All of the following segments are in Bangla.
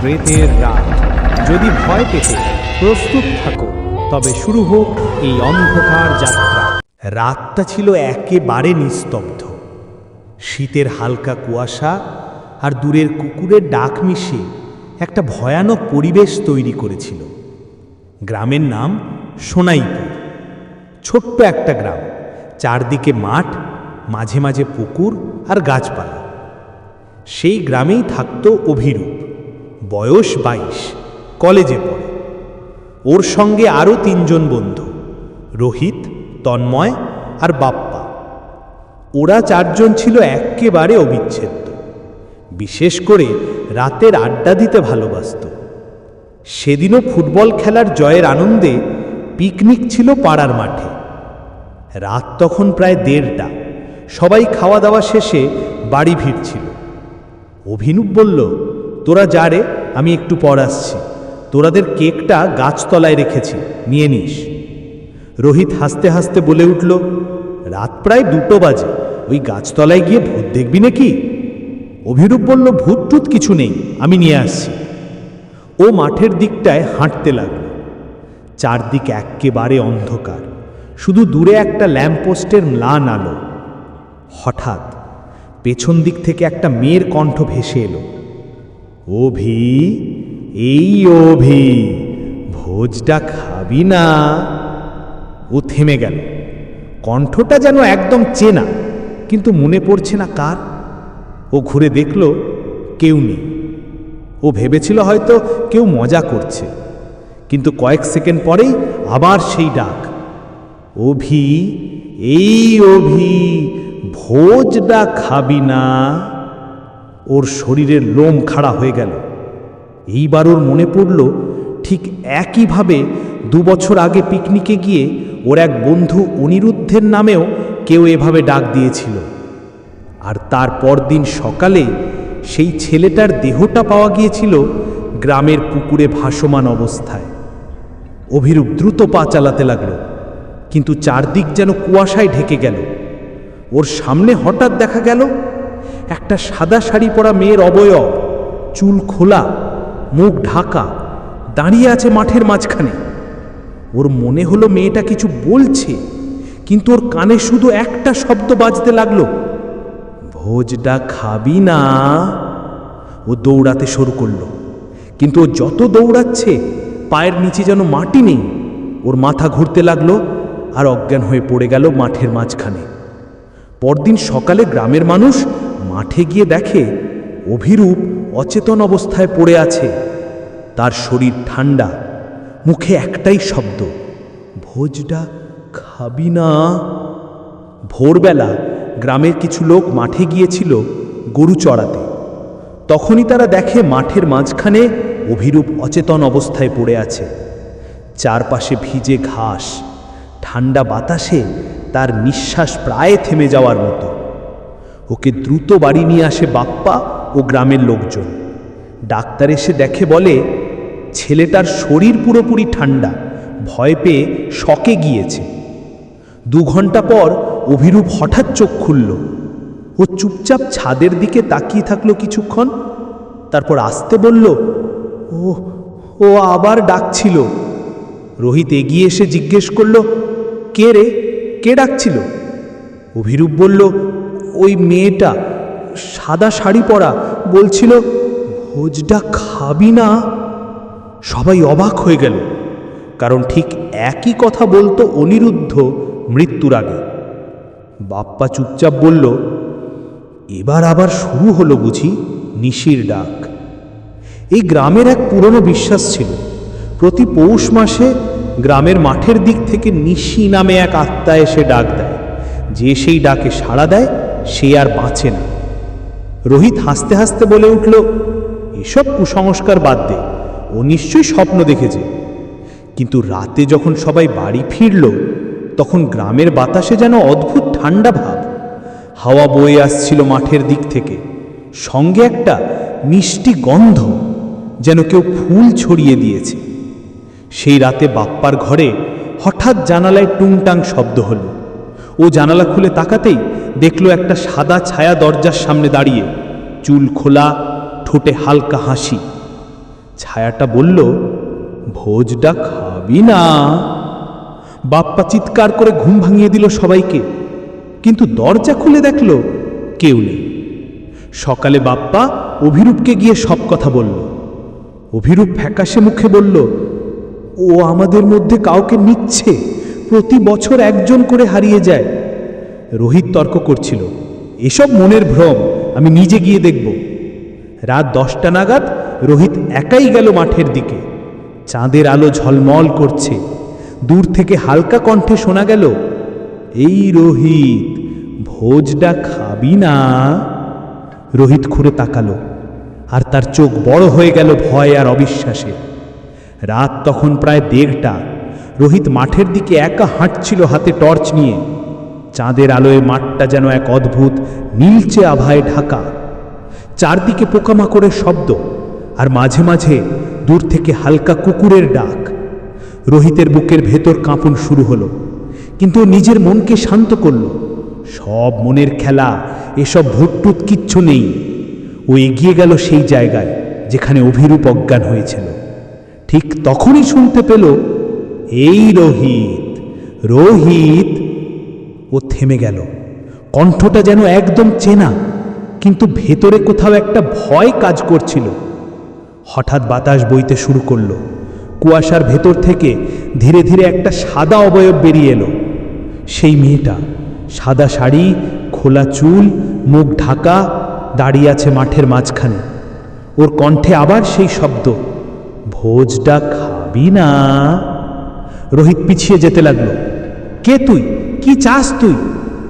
প্রেতের রাত। যদি ভয় পেতে প্রস্তুত থাকো, তবে শুরু হোক এই অন্ধকার যাত্রা। রাতটা ছিল একেবারে নিস্তব্ধ। শীতের হালকা কুয়াশা আর দূরের কুকুরের ডাক মিশে একটা ভয়ানক পরিবেশ তৈরি করেছিল। গ্রামের নাম সোনাইপুর। ছোট্ট একটা গ্রাম। চারদিকে মাঠ, মাঝে মাঝে পুকুর আর গাছপালা। সেই গ্রামেই থাকত অভিরূপ। বয়স বাইশ, কলেজে পড়ে। ওর সঙ্গে আরও তিনজন বন্ধু, রোহিত, তন্ময় আর বাপ্পা। ওরা চারজন ছিল একেবারে অবিচ্ছেদ্য। বিশেষ করে রাতের আড্ডা দিতে ভালোবাসত। সেদিনও ফুটবল খেলার জয়ের আনন্দে পিকনিক ছিল পাড়ার মাঠে। রাত তখন প্রায় দেড়টা। সবাই খাওয়া দাওয়া শেষে বাড়ি ফিরছিল। অভিনূপ বলল তোরা যা রে, আমি একটু পর আসছি। তোরাদের কেকটা গাছতলায় রেখেছি, নিয়ে নিস। রোহিত হাসতে হাসতে বলে উঠল, রাত প্রায় দুটো বাজে, ওই গাছতলায় গিয়ে ভূত দেখবি নাকি? অভিরূপ বলল, ভূত টুত কিছু নেই, আমি নিয়ে আসছি। ও মাঠের দিকটায় হাঁটতে লাগল। চারদিক এক্কেবারে অন্ধকার, শুধু দূরে একটা ল্যাম্পপোস্টের ম্লান আলো। হঠাৎ পেছন দিক থেকে একটা মেয়ের কণ্ঠ ভেসে এলো। অভি, এই অভি, ভোজটা খাবি না। ও থেমে গেল। কণ্ঠটা যেন একদম চেনা, কিন্তু মনে পড়ছে না কার। ও ঘুরে দেখল কেউ নেই। ও ভেবেছিল হয়তো কেউ মজা করছে। কিন্তু কয়েক সেকেন্ড পরেই আবার সেই ডাক, অভি, এই অভি, ভোজটা খাবি না। ওর শরীরের লোম খাড়া হয়ে গেল। এইবার ওর মনে পড়ল, ঠিক একইভাবে দু বছর আগে পিকনিকে গিয়ে ওর এক বন্ধু অনিরুদ্ধের নামেও কেউ এভাবে ডাক দিয়েছিল। আর তার পরদিন সকালে সেই ছেলেটার দেহটা পাওয়া গিয়েছিল গ্রামের পুকুরে ভাসমান অবস্থায়। অভিরূপ দ্রুত পা চালাতে লাগল, কিন্তু চারদিক যেন কুয়াশায় ঢেকে গেল। ওর সামনে হঠাৎ দেখা গেল একটা সাদা শাড়ি পরা মেয়ের অবয়ব, চুল খোলা, মুখ ঢাকা, দাঁড়িয়ে আছে মাঠের মাঝখানে। ওর মনে হলো মেয়েটা কিছু বলছে, কিন্তু ওর কানে শুধু একটা শব্দ বাজতে লাগল, ভোজটা খাবি না। ও দৌড়াতে শুরু করল, কিন্তু ও যত দৌড়াচ্ছে, পায়ের নিচে যেন মাটি নেই। ওর মাথা ঘুরতে লাগল আর অজ্ঞান হয়ে পড়ে গেল মাঠের মাঝখানে। পরদিন সকালে গ্রামের মানুষ মাঠে গিয়ে দেখে, অভিরূপ অচেতন অবস্থায় পড়ে আছে। তার শরীর ঠান্ডা মুখে একটাই শব্দ, ভোজটা খাবি না? ভোরবেলা গ্রামের কিছু লোক মাঠে গিয়েছিল গরু চড়াতে। তখনই তারা দেখে মাঠের মাঝখানে অভিরূপ অচেতন অবস্থায় পড়ে আছে। চারপাশে ভিজে ঘাস ঠান্ডা বাতাসে তার নিঃশ্বাস প্রায় থেমে যাওয়ার মতো। ওকে দ্রুত বাড়ি নিয়ে আসে বাপ্পা ও গ্রামের লোকজন। ডাক্তার এসে দেখে বলে, ছেলেটার শরীর পুরোপুরি ঠান্ডা, ভয় পেয়ে শকে গিয়েছে। দু ঘণ্টা পর অভিরূপ হঠাৎ চোখ খুলল। ও চুপচাপ ছাদের দিকে তাকিয়ে থাকল কিছুক্ষণ। তারপর আসতে বলল ও ও আবার ডাকছিল। রোহিত এগিয়ে এসে জিজ্ঞেস করল, কে রে? কে ডাকছিল? অভিরূপ বলল ওই মেয়েটা সাদা শাড়ি পরা বলছিল, ভোজটা খাবি না? সবাই অবাক হয়ে গেল, কারণ ঠিক একই কথা বলতো অনিরুদ্ধ মৃত্যুর আগে। বাপ্পা চুপচাপ বলল, এবার আবার শুরু হলো বুঝি নিশির ডাক। এই গ্রামের এক পুরনো বিশ্বাস ছিল, প্রতি পৌষ মাসে গ্রামের মাঠের দিক থেকে নিশি নামে এক আত্মা এসে ডাক দেয়, যে সেই ডাকে সাড়া দেয় সে আর বাঁচে না। রোহিত হাসতে হাসতে বলে উঠল, এসব কুসংস্কার বাদ দে, ও নিশ্চয়ই স্বপ্ন দেখেছে। কিন্তু রাতে যখন সবাই বাড়ি ফিরল, তখন গ্রামের বাতাসে যেন অদ্ভুত ঠান্ডা ভাব। হাওয়া বয়ে আসছিল মাঠের দিক থেকে, সঙ্গে একটা মিষ্টি গন্ধ যেন কেউ ফুল ছড়িয়ে দিয়েছে। সেই রাতে বাপ্পার ঘরে হঠাৎ জানালায় টুংটাং শব্দ হলো। ও জানালা খুলে তাকাতেই দেখল একটা সাদা ছায়া দরজার সামনে দাঁড়িয়ে। চুল খোলা, ঠোঁটে হালকা হাসি। ছায়াটা বলল, ভোজটা খাবি না। বাপ্পা চিৎকার করে ঘুম ভাঙিয়ে দিল সবাইকে। কিন্তু দরজা খুলে দেখল কেউ নেই। সকালে বাপ্পা অভিরূপকে গিয়ে সব কথা বলল। অভিরূপ ফ্যাকাশে মুখে বলল, ও আমাদের মধ্যে কাউকে নিচ্ছে। প্রতি বছর একজন করে হারিয়ে যায়। রোহিত তর্ক করছিল, এসব মনের ভ্রম আমি নিজে গিয়ে দেখব। রাত দশটা নাগাদ রোহিত একাই গেল মাঠের দিকে। চাঁদের আলো ঝলমল করছে। দূর থেকে হালকা কণ্ঠে শোনা গেল, এই রোহিত, ভোজটা খাবি না? রোহিত ঘুরে তাকালো, আর তার চোখ বড় হয়ে গেল ভয় আর অবিশ্বাসে। রাত তখন প্রায় দেড়টা। রোহিত মাঠের দিকে একা হাঁটছিল হাতে টর্চ নিয়ে। চাঁদের আলোয় মাঠটা যেন এক অদ্ভুত, নীলচে আভায় ঢাকা। চারদিকে পোকামাকড়ের শব্দ, আর মাঝে মাঝে দূর থেকে হালকা কুকুরের ডাক। রোহিতের বুকের ভেতর কাঁপন শুরু হলো, কিন্তু নিজের মনকে শান্ত করল। সব মনের খেলা, এসব ভুটটুত কিচ্ছু নেই। ও এগিয়ে গেল সেই জায়গায়, যেখানে অভিরূপ অজ্ঞান হয়েছিল। ঠিক তখনই শুনতে পেল, এই রোহিত রোহিত ও থেমে গেল। কণ্ঠটা যেন একদম চেনা, কিন্তু ভেতরে কোথাও একটা ভয় কাজ করছিল। হঠাৎ বাতাস বইতে শুরু করল। কুয়াশার ভেতর থেকে ধীরে ধীরে একটা সাদা অবয়ব বেরিয়ে এলো। সেই মেয়েটা, সাদা শাড়ি, খোলা চুল, মুখ ঢাকা, দাঁড়িয়ে আছে মাঠের মাঝখানে। ওর কণ্ঠে আবার সেই শব্দ, ভোজটা খাবি না? রোহিত পিছিয়ে যেতে লাগল, কে তুই? কি চাস তুই?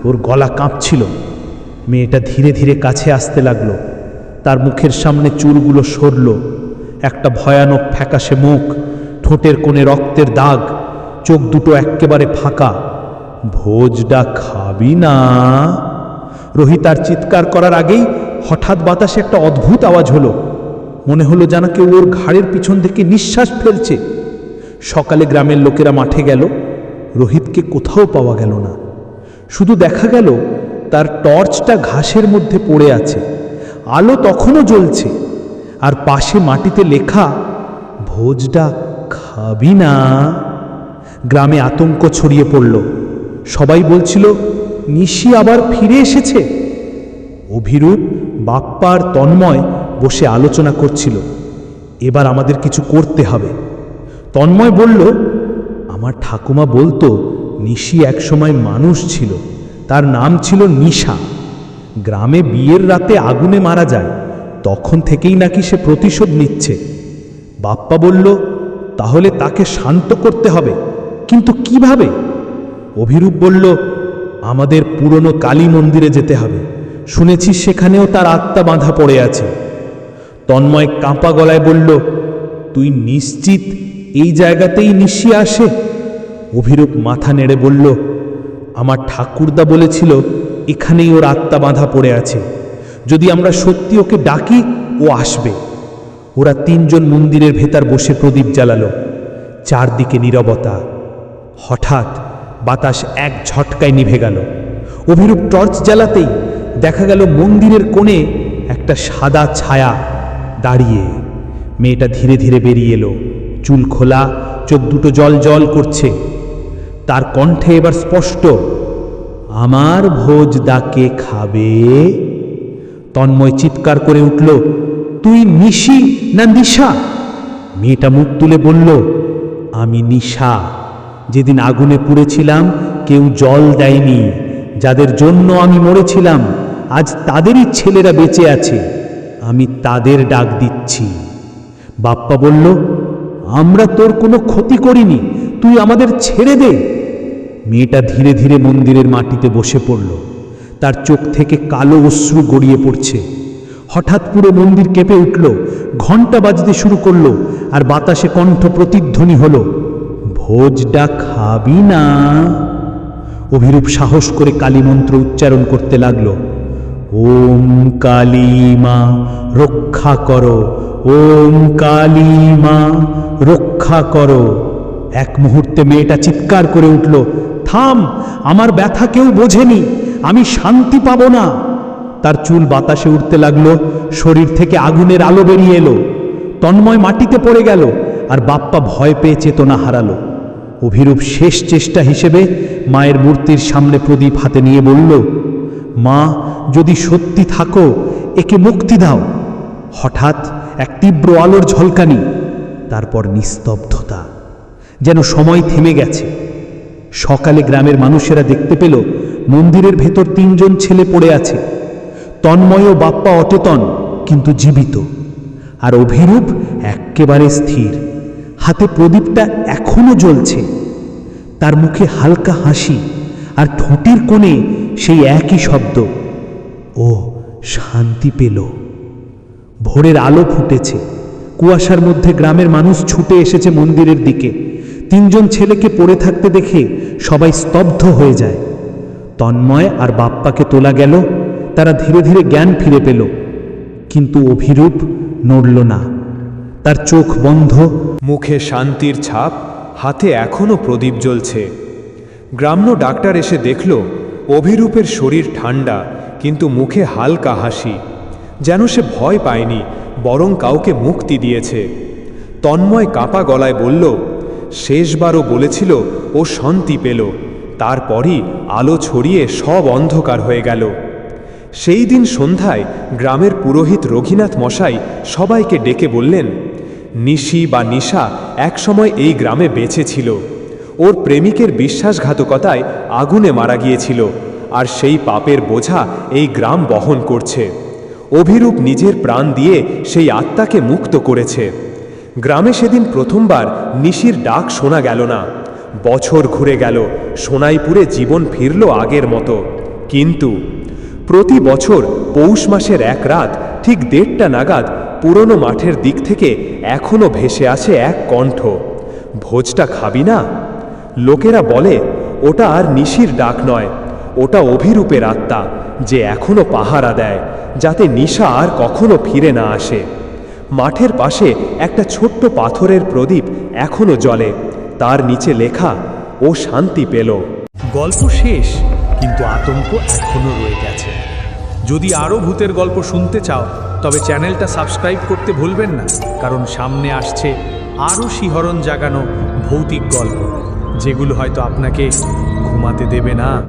ওর গলা কাঁপছিল। মেয়েটা ধীরে ধীরে কাছে আসতে লাগল। তার মুখের সামনে চুলগুলো সরল। একটা ভয়ানক ফ্যাকাশে মুখ, ঠোঁটের কোণে রক্তের দাগ, চোখ দুটো এক্কেবারে ফাঁকা। ভোজটা খাবি না। রোহিত আর চিৎকার করার আগেই হঠাৎ বাতাসে একটা অদ্ভুত আওয়াজ হলো। মনে হলো যেন কেউ ওর ঘাড়ের পিছন থেকে নিঃশ্বাস ফেলছে। সকালে গ্রামের লোকেরা মাঠে গেল। রোহিতকে কোথাও পাওয়া গেল না। শুধু দেখা গেল, তার টর্চটা ঘাসের মধ্যে পড়ে আছে। আলো তখনও জ্বলছে। আর পাশে মাটিতে লেখা, ভোজটা খাবি না। গ্রামে আতঙ্ক ছড়িয়ে পড়ল। সবাই বলছিল, নিশি আবার ফিরে এসেছে? অভিরূপ বাপ্পার তন্ময় বসে আলোচনা করছিল, এবার আমাদের কিছু করতে হবে। তন্ময় বলল, আমার ঠাকুমা বলতো নিশি একসময় মানুষ ছিল। তার নাম ছিল নিশা। গ্রামে বিয়ের রাতে আগুনে মারা যায়। তখন থেকেই নাকি সে প্রতিশোধ নিচ্ছে। বাপ্পা বলল, তাহলে তাকে শান্ত করতে হবে। কিন্তু কীভাবে? অভিরূপ বলল, আমাদের পুরনো কালী মন্দিরে যেতে হবে। শুনেছি সেখানেও তার আত্মা বাঁধা পড়ে আছে। তন্ময় কাঁপা গলায় বলল, তুই নিশ্চিত এই জায়গাতেই নিশি আসে? অভিরূপ মাথা নেড়ে বলল, আমার ঠাকুরদা বলেছিল, এখানেই ওর আত্মা বাঁধা পড়ে আছে। যদি আমরা সত্যি ওকে ডাকি, ও আসবে। ওরা তিনজন মন্দিরের ভেতর বসে প্রদীপ জ্বালালো। চারদিকে নীরবতা। হঠাৎ বাতাস এক ঝটকায় নিভে গেল। অভিরূপ টর্চ জ্বালাতেই দেখা গেল মন্দিরের কোণে একটা সাদা ছায়া দাঁড়িয়ে। মেয়েটা ধীরে ধীরে বেরিয়ে এলো। চুল খোলা, চোখ দুটো জল জল করছে। তার কণ্ঠে এবার স্পষ্ট, আমার ভোজ দাকে খাবে? তন্ময় চিৎকার করে উঠল, তুই নিশি না নিশা? মেয়েটা মুখ তুলে বলল, আমি নিশা। যেদিন আগুনে পুড়েছিলাম, কেউ জল দেয়নি। যাদের জন্য আমি মরেছিলাম, আজ তাদেরই ছেলেরা বেঁচে আছে। আমি তাদের ডাক দিচ্ছি। বাপ্পা বলল, আমরা তোর কোনো ক্ষতি করিনি। তুই আমাদের ছেড়ে দে। মেয়েটা ধীরে ধীরে মন্দিরের মাটিতে বসে পড়ল। তার চোখ থেকে কালো অশ্রু গড়িয়ে পড়ছে। হঠাৎ পুরো মন্দির কেঁপে উঠল ঘণ্টা বাজতে শুরু করল আর বাতাসে কণ্ঠ প্রতিধ্বনি হলো ভোজটা খাবি না? অভিরূপ সাহস করে কালী মন্ত্র উচ্চারণ করতে লাগল, ওম কালী মা রক্ষা করো, ওম কালী মা রক্ষা করো। এক মুহূর্তে মেয়েটা চিৎকার করে উঠল থাম, আমার ব্যথা কেউ বোঝেনি, আমি শান্তি পাবো না। তার চুল বাতাসে উঠতে লাগল, শরীর থেকে আগুনের আলো বেরিয়ে এলো, তন্ময় মাটিতে পড়ে গেল, আর বাপ্পা ভয় পেয়ে চেতনা হারালো। অভিরূপ শেষ চেষ্টা হিসেবে মায়ের মূর্তির সামনে প্রদীপ হাতে নিয়ে বলল, মা, যদি সত্যি থাকো, একে মুক্তি দাও। হঠাৎ এক তীব্র আলোর ঝলকানি, তারপর নিস্তব্ধতা, যেন সময় থেমে গেছে। সকালে গ্রামের মানুষেরা দেখতে পেল মন্দিরের ভেতর তিনজন ছেলে পড়ে আছে। তন্ময় ও বাপ্পা অচেতন, কিন্তু জীবিত। আর অভিরূপ এক্কেবারে স্থির। হাতে প্রদীপটা এখনও জ্বলছে। তার মুখে হালকা হাসি আর ঠোঁটের কোণে সেই একই শব্দ। ও, শান্তি পেল। ভোরের আলো ফুটেছে। কুয়াশার মধ্যে গ্রামের মানুষ ছুটে এসেছে মন্দিরের দিকে। তিনজন ছেলেকে পড়ে থাকতে দেখে সবাই স্তব্ধ হয়ে যায়। তন্ময় আর বাপ্পাকে তোলা গেল, তারা ধীরে ধীরে জ্ঞান ফিরে পেল। কিন্তু অভিরূপ নড়ল না। তার চোখ বন্ধ। মুখে শান্তির ছাপ, হাতে এখনও প্রদীপ জ্বলছে। গ্রাম্য ডাক্তার এসে দেখল, অভিরূপের শরীর ঠান্ডা, কিন্তু মুখে হালকা হাসি। যেন সে ভয় পায়নি, বরং কাউকে মুক্তি দিয়েছে। তন্ময় কাপা গলায় বলল শেষবারও বলেছিল, ও শান্তি পেল। তারপরই আলো ছড়িয়ে সব অন্ধকার হয়ে গেল। সেই দিন সন্ধ্যায় গ্রামের পুরোহিত রঘিনাথ মশাই সবাইকে ডেকে বললেন, নিশি বা নিশা একসময় এই গ্রামে বেঁচে ছিল। ওর প্রেমিকের বিশ্বাসঘাতকতায় আগুনে মারা গিয়েছিল, আর সেই পাপের বোঝা এই গ্রাম বহন করছে। অভিরূপ নিজের প্রাণ দিয়ে সেই আত্মাকে মুক্ত করেছে। গ্রামে সেদিন প্রথমবার নিশির ডাক শোনা গেল না। বছর ঘুরে গেল, সোনাইপুরে জীবন ফিরল আগের মতো। কিন্তু প্রতি বছর পৌষ মাসের এক রাত, ঠিক দেড়টা নাগাদ পুরনো মাঠের দিক থেকে এখনও ভেসে আসে এক কণ্ঠ। ভোজটা খাবি না? লোকেরা বলে, ওটা আর নিশির ডাক নয়। ওটা অভিরূপের আত্মা, যে এখনও পাহারা দেয়, যাতে নিশা আর কখনো ফিরে না আসে। মাঠের পাশে একটা ছোট্ট পাথরের প্রদীপ এখনও জ্বলে। তার নিচে লেখা, ও শান্তি পেল। গল্প শেষ, কিন্তু আতঙ্ক এখনও রয়ে গেছে। যদি আরও ভূতের গল্প শুনতে চাও, তবে চ্যানেলটা সাবস্ক্রাইব করতে ভুলবেন না, কারণ সামনে আসছে আরও শিহরণ জাগানো ভৌতিক গল্প, যেগুলো হয়তো আপনাকে ঘুমাতে দেবে না।